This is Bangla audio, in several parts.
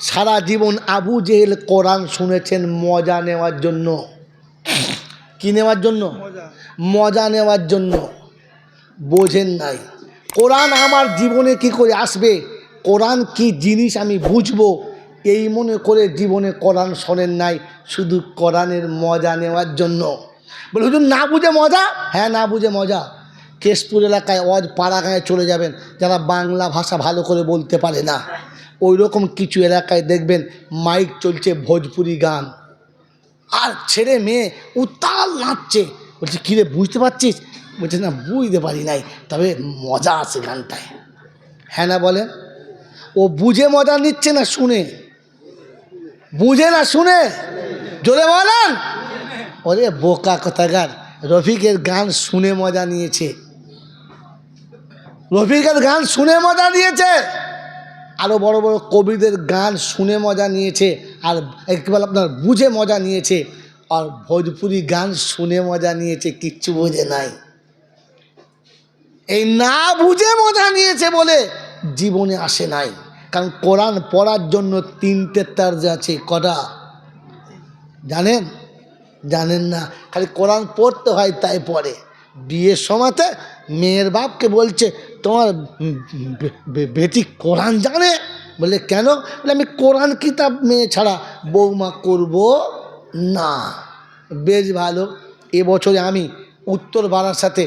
সারা জীবন আবু জেহেল কোরআন শুনেছেন মজা নেওয়ার জন্য। কি নেওয়ার জন্য? মজা। নেওয়ার জন্য। বোঝেন নাই। কোরআন আমার জীবনে কি করে আসবে? কোরআন কি জিনিস আমি বুঝব? এই মনে করে জীবনে কোরআন শোনেন নাই। শুধু কোরআনের মজা নেওয়ার জন্য। বলে হুজুর না বুঝে মজা? হ্যাঁ না বুঝে মজা। কেশপুর এলাকায় অজ পাড়াগাঁয়ে চলে যাবেন। যারা বাংলা ভাষা ভালো করে বলতে পারে না। ওই রকম কিছু এলাকায় দেখবেন মাইক চলছে ভোজপুরি গান। আর ছেলে মেয়ে উত্তাল নাচছে। বলছে, কিরে, বুঝতে পারছিস? বলছে, না, বুঝতে পারি নাই, তবে মজা আছে গানটায়। হ্যাঁ না বলেন? ও বুঝে মজা নিচ্ছে না শুনে। বুঝে না শুনে? জোরে বলেন? ওরে বোকা কথাগার রফিকের গান শুনে মজা নিয়েছে। রফিকের গান শুনে মজা নিয়েছে? আরও বড় বড় কবিদের গান শুনে মজা নিয়েছে আর একেবারে আপনার বুঝে মজা নিয়েছে আর ভোজপুরি গান শুনে মজা নিয়েছে, কিচ্ছু বোঝে নাই। এই না বুঝে মজা নিয়েছে বলে জীবনে আসে নাই। কারণ কোরআন পড়ার জন্য তিনটে তার্জ আছে, কটা? জানেন? জানেন না। খালি কোরআন পড়তে হয়, তাই পড়ে। বিয়ের সময়তে মেয়ের বাপকে বলছে তোমার বেটি কোরআন জানে? বলে, কেন? বলে, আমি কোরআন কিতাব মেয়ে ছাড়া বৌমা করব না। বেশ ভালো। এবছরে আমি উত্তর বাড়ার সাথে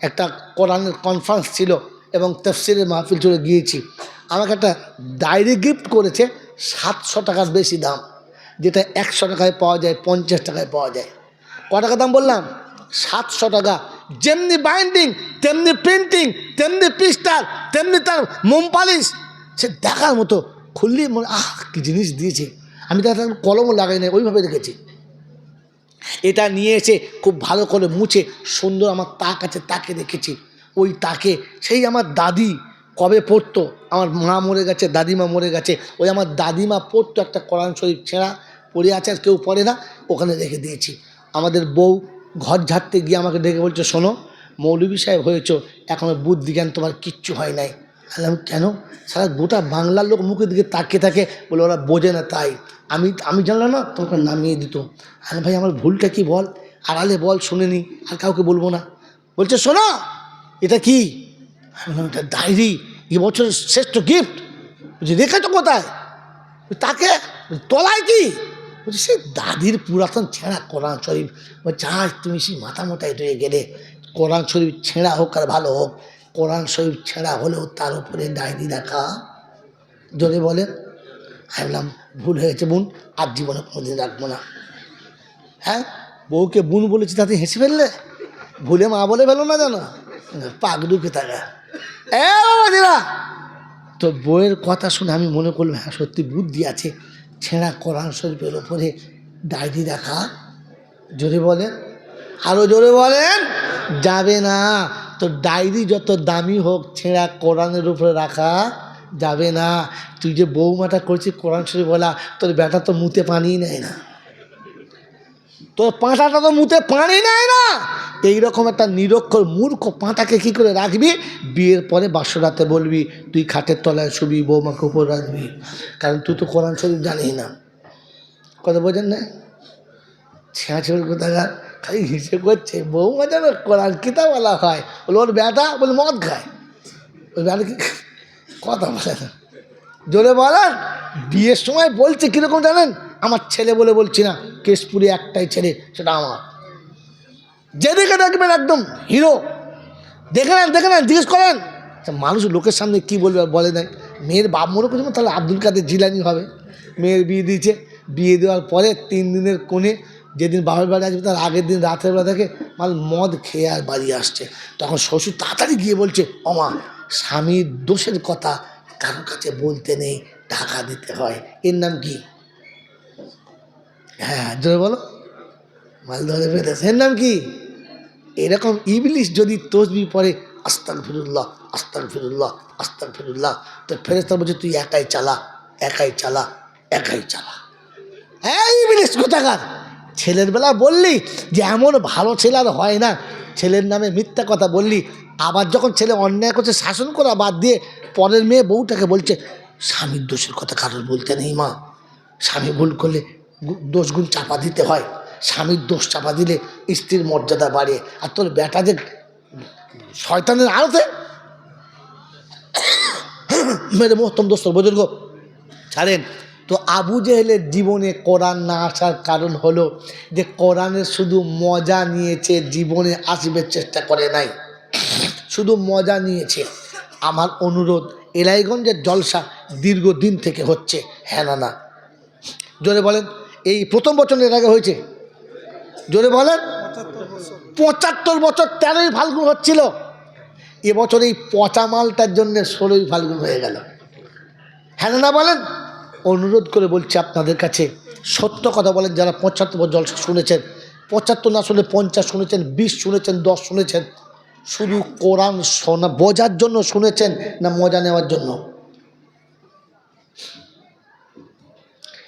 একটা কোরআনের কনফারেন্স ছিল এবং তফসিলের মাহফিল চলে গিয়েছি। আমাকে একটা ডায়েরি গিফট করেছে সাতশো টাকার বেশি দাম, যেটা একশো টাকায় পাওয়া যায়, পঞ্চাশ টাকায় পাওয়া যায়। ক টাকা দাম বললাম? সাতশো টাকা। যেমনি বাইন্ডিং তেমনি প্রিন্টিং তেমনি পিস্টার তেমনি তার মোম পালিশ সে দেখার মতো খুললি মনে আহ, কি জিনিস দিয়েছে। আমি তার কলমও লাগাই নাই, ওইভাবে রেখেছি এটা নিয়ে এসে খুব ভালো করে মুছে সুন্দর আমার তাক আছে, তাকে রেখেছি ওই তাকে, সেই আমার দাদি কবে পড়তো? আমার মা মরে গেছে, দাদিমা মরে গেছে। ওই আমার দাদিমা পড়তো একটা কোরআন শরীফ ছেঁড়া, পড়ে আছে, আর কেউ পড়ে না, ওখানে রেখে দিয়েছি। আমাদের বউ ঘর ঝাড়তে গিয়ে আমাকে ডেকে বলছে শোনো মৌলভী সাহেব হয়েছ এখনও বুদ্ধি জ্ঞান তোমার কিচ্ছু হয় নাই। বললাম কেন? সারা গোটা বাংলার লোক মুখের দিকে তাকিয়ে থাকে বলে ওরা বোঝে না তাই। আমি আমি জানলাম না তোমাকে নামিয়ে দিত। আরে ভাই আমার ভুলটা কি বল? আড়ালে বল শুনে নি আর কাউকে বলব না। বলছে শোনো এটা কি? আমি বললাম, এটা ডায়েরি এবছরের শ্রেষ্ঠ গিফট বলছি রেখেছো কোথায়? তাকে তলায় কি? বলছি, সে দাদির পুরাতন ছেঁড়া কোরআন শরীফ। আজ তুমি সেই মাথা মোটায় রয়ে গেলে, কোরআন শরীফ ছেঁড়া হোক আর ভালো হোক, কোরআন শরীফ ছেঁড়া হলেও তার উপরে ডায়েরি রাখা যদি বলেন। আমি বললাম, ভুল হয়েছে বোন, আর জীবনে কোনোদিন রাখব না। হ্যাঁ বউকে বোন বলেছি তাতে হেসে ফেললে? ভুলে মা বলে ফেলো না জানো পাগডুকে থাকা। এ বাবা দিরা তো বইয়ের কথা শুনে আমি মনে করলাম হ্যাঁ সত্যি বুদ্ধি আছে। ছেঁড়া কোরআন শরীফের ওপরে ডায়রি রাখা জোরে বলেন। আরও জোরে বলেন। যাবে না। তো ডায়রি যত দামি হোক, ছেঁড়া কোরআনের উপরে রাখা যাবে না। তুই যে বৌমাটা করছিস কোরআন শরীফ বলা তোর বেটা তো মুতে পানি নেয় না। তোর পাঁটাটা তো মুতে পানি নেয় না। এইরকম একটা নিরক্ষর মূর্খ পাঁটাকে কী করে রাখবি? বিয়ের পরে বাসরাতে বলবি, তুই খাটের তলায় শুবি বৌমাকে উপর রাখবি। কারণ তুই তো কোরআন শরীফ জানিস না। কথা বোঝেন না? ছেড়ে কোথাকার খালি হিসেব করছে বৌমা যেন কোরআন কিতা বলা হয়। বলে, ওর বেটা? বলে, মদ খায়। ওই বেটা কি কথা বলে না। জোরে বলেন, বিয়ের সময় বলছে কীরকম জানেন? আমার ছেলে বলে বলছি না, কেশপুরে একটাই ছেলে, সেটা আমার। যেদিকে দেখবেন একদম হিরো, দেখে নেন দেখে নেন, জিজ্ঞেস করেন। মানুষ লোকের সামনে কী বলবে, বলে দেয় মেয়ের বাপ মনে করছে তাহলে আব্দুল কাদের জিলানি হবে। মেয়ের বিয়ে দিয়েছে, বিয়ে দেওয়ার পরে তিন দিনের কোণে যেদিন বাবার বাড়ি আসবে, তার আগের দিন রাতের বেলা থেকে মাল মদ খেয়ে আর বাড়ি আসছে। তখন শ্বশুর তাড়াতাড়ি গিয়ে বলছে অমা স্বামীর দোষের কথা কারোর কাছে বলতে নেই, টাকা দিতে হয়। এর নাম কি? হ্যাঁ জোরে বলো। মাল ধরে ফেলেছে এর নাম কি? এরকম ইবলিশ যদি তসবি পড়ে আস্তাক ফিরুল্লাহ আস্তাক ফিরুল্লাহ আস্তাক ফিরুল্লাহ তো ফেরেস্তা বলছে, তুই একাই চালা একাই চালা একাই চালা। হ্যাঁ ইবলিশ কোথাকার? ছেলের বেলা বললি যে, এমন ভালো ছেলে আর হয় না। ছেলের নামে মিথ্যা কথা বললি। আবার যখন ছেলে অন্যায় করছে, শাসন করা বাদ দিয়ে পরের মেয়ে বউটাকে বলছে, স্বামীর দোষের কথা কারোর বলতে নেই মা। স্বামী ভুল করলে দোষগুণ চাপা দিতে হয়। স্বামীর দোষ চাপা দিলে স্ত্রীর মর্যাদা বাড়ে। আর তোর বেটা যে শয়তানের আড়তে মেরে মোহতম দোস্ত বুজুর্গ। ছাড়েন, তো আবু জেহেলের জীবনে কোরআন না আসার কারণ হলো যে কোরআনের শুধু মজা নিয়েছে, জীবনে আসবে চেষ্টা করে নাই। শুধু মজা নিয়েছে। আমার অনুরোধ, এলাইগঞ্জের জলসা দীর্ঘদিন থেকে হচ্ছে হ্যাঁ না। জোরে বলেন। এই প্রথম বছর এর আগে হয়েছে। জোরে বলেন। পঁচাত্তর বছর তেরোই ফাল্গুন হচ্ছিল। এবছর এই পচা মালটার জন্য ষোলোই ফাল্গুন হয়ে গেল। হ্যাঁ না বলেন? অনুরোধ করে বলছি আপনাদের কাছে সত্য কথা বলেন, যারা পঁচাত্তর বছর জলসা শুনেছেন। পঁচাত্তর না শুনে পঞ্চাশ শুনেছেন, বিশ শুনেছেন, দশ শুনেছেন। শুধু কোরআন শোনা, বোঝার জন্য শুনেছেন না মজা নেওয়ার জন্য?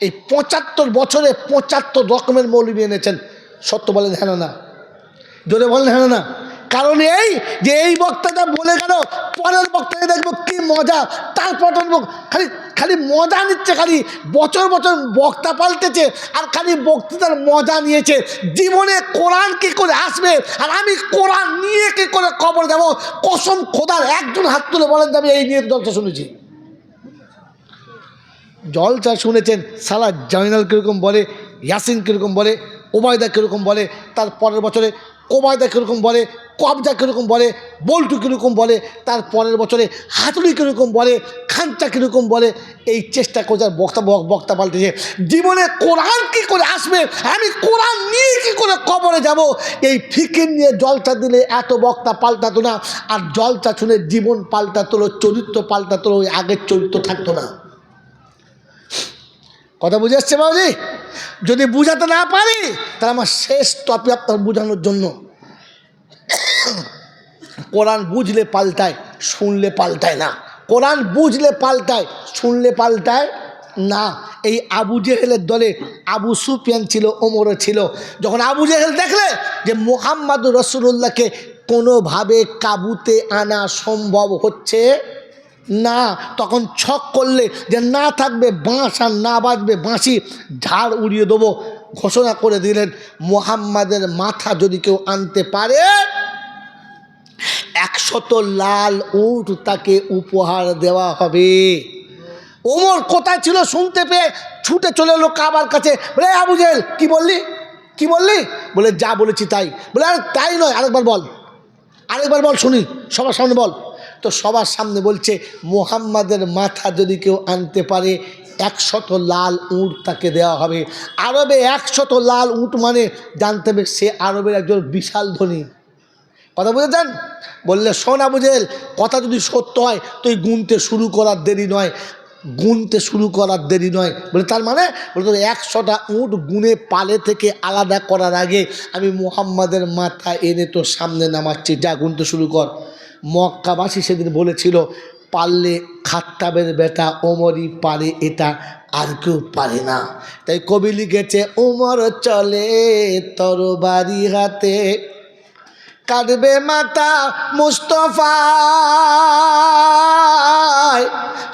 এই পঁচাত্তর বছরে পঁচাত্তর রকমের মৌলবি এনেছেন। সত্য বলেন হ্যাঁ না। জোরে বলেন হ্যাঁ না। কারণ এই যে এই বক্তাটা বলে গেল, পরের বক্তাকে দেখব কি মজা, তারপর খালি খালি মজা নিচ্ছে, খালি বছর বছর বক্তা পাল্টেছে আর খালি বক্তৃতার মজা নিয়েছে। জীবনে কোরআন কি করে আসবে আর আমি কোরআন নিয়ে কি করে খবর দেবো? কসম খোদার একজন হাত তুলে বলেন যে আমি এই নিয়ে দলটা শুনেছি। জলচা শুনেছেন সালা জয়নাল কীরকম বলে, ইয়াসিন কীরকম বলে, ওবায়দা কীরকম বলে, তার পরের বছরে কোবায়দা কীরকম বলে, কবজা কীরকম বলে, বল্টু কীরকম বলে, তার পরের বছরে হাতুড়ি কীরকম বলে খাঞ্চা কীরকম বলে, এই চেষ্টা করছে বক্তা বক্তা পাল্টেছে। জীবনে কোরআন কি করে আসবে? আমি কোরআন নিয়ে কি করে কবরে যাব? এই ফিকির নিয়ে জলটা দিলে এত বক্তা পাল্টাতো না, আর জলটা শুনে জীবন পাল্টাতো, চরিত্র পাল্টাতো, ওই আগের চরিত্র থাকতো না। কথা বুঝে আসছে বাবুজি? যদি বুঝাতে না পারি, তাহলে আমার শেষ টপিক আপনার বোঝানোর জন্য। কোরআন বুঝলে পাল্টায়, শুনলে পাল্টায় না। কোরআন বুঝলে পাল্টায়, শুনলে পাল্টায় না। এই আবু জেহেলের দলে আবু সুফিয়ান ছিল, ওমরও ছিল। যখন আবু জেহেল দেখলে যে মোহাম্মদ রসুল্লাহকে কোনোভাবে কাবুতে আনা সম্ভব হচ্ছে না, তখন ছক করলে যে না থাকবে বাঁশ আর না বাজবে বাঁশি, ঝাড় উড়িয়ে দেবো। ঘোষণা করে দিলেন, মোহাম্মদের মাথা যদি কেউ আনতে পারে, একশত লাল উট তাকে উপহার দেওয়া হবে। ওমর কোথায় ছিল শুনতে পেয়ে ছুটে চলে এলো কাবার কাছে। বলে আবু জেল কি বললি? কি বললি? বলে, যা বলেছি তাই। বলে, আরে তাই নয়, আরেকবার বল আরেকবার বল শুনি, সবার সামনে বল। তো সবার সামনে বলছে, মোহাম্মদের মাথা যদি কেউ আনতে পারে, একশত লাল উঁট তাকে দেওয়া হবে। আরবে একশত লাল উঁট মানে জানতে হবে সে আরবের একজন বিশাল ধনী। কথা বুঝেছেন বললে, শোনা বুঝেল কথা যদি সত্য হয়, তুই গুনতে শুরু করার দেরি নয়। গুনতে শুরু করার দেরি নয়। বলে, তার মানে? বলে তোর একশোটা উঁট গুনে পালে থেকে আলাদা করার আগে আমি মুহাম্মাদের মাথা এনে তোর সামনে নামাচ্ছি। যা, গুনতে শুরু কর। মক্কাবাসী সেদিন বলেছিল, পারলে খাত্তাবের বেটা ওমরই পারে, এটা আর কেউ পারে না। তাই কবি লিখেছে, ওমর চলে তরবারি হাতে কাটবে মাতা মুস্তফা।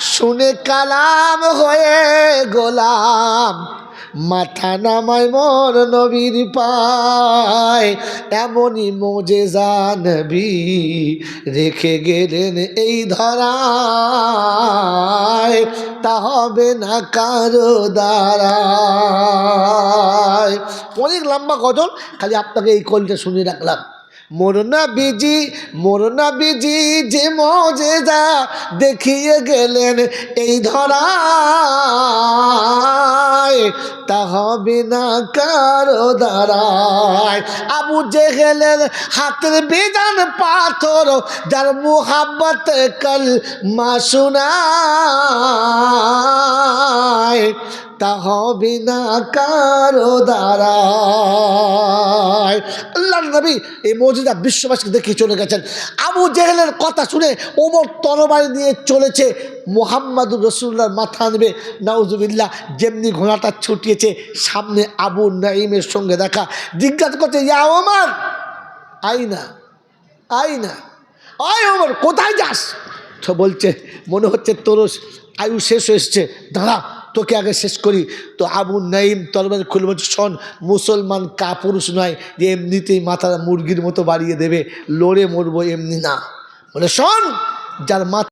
শুনে কালাম হয়ে গোলাম মাথা নামায় মর নবীর পায়। এমনই মোজে নবী রেখে গেলেন এই ধরায়। তা হবে না কারও দ্বারায়। অনেক লম্বা গজল, খালি আপনাকে এই কলটা শুনিয়ে রাখলাম। মোরনা বিজি মোরনা বিজি যে মজেদা দেখিয়ে গেলেন এই ধরায়। তা হবে না কারও দ্বারায়। আবু জেহেলের হাতের বেজান পাথর, যার মুহাব্বত কল মাসুনায় তা হবে না কারও আল্লাহ নবী, এই মসজিদা বিশ্ববাসীকে দেখে চলে গেছেন। আবু জেহেলের কথা শুনে ওমর তরবারি নিয়ে চলেছে, মোহাম্মদুর রসুল্লার মাথা আনবে। নাউজুবিল্লাহ, যেমনি ঘোড়াটা ছুটিয়েছে, সামনে আবু নাইমের সঙ্গে দেখা। জিজ্ঞাসা করছে, ইয়া ওমর? আই না আই না আয় ওমর, কোথায় যাস? তো বলছে, মনে হচ্ছে তোর আয়ু শেষ হয়েছে দাঁড়া তোকে আগে শেষ করি। তো আবু নাইম তলবাজ খুলব শোন, মুসলমান কাপুরুষ নয় যে এমনিতেই মাথা মুরগির মতো বাড়িয়ে দেবে, লড়ে মরবো এমনি না। বলে, শোন, যার মাথা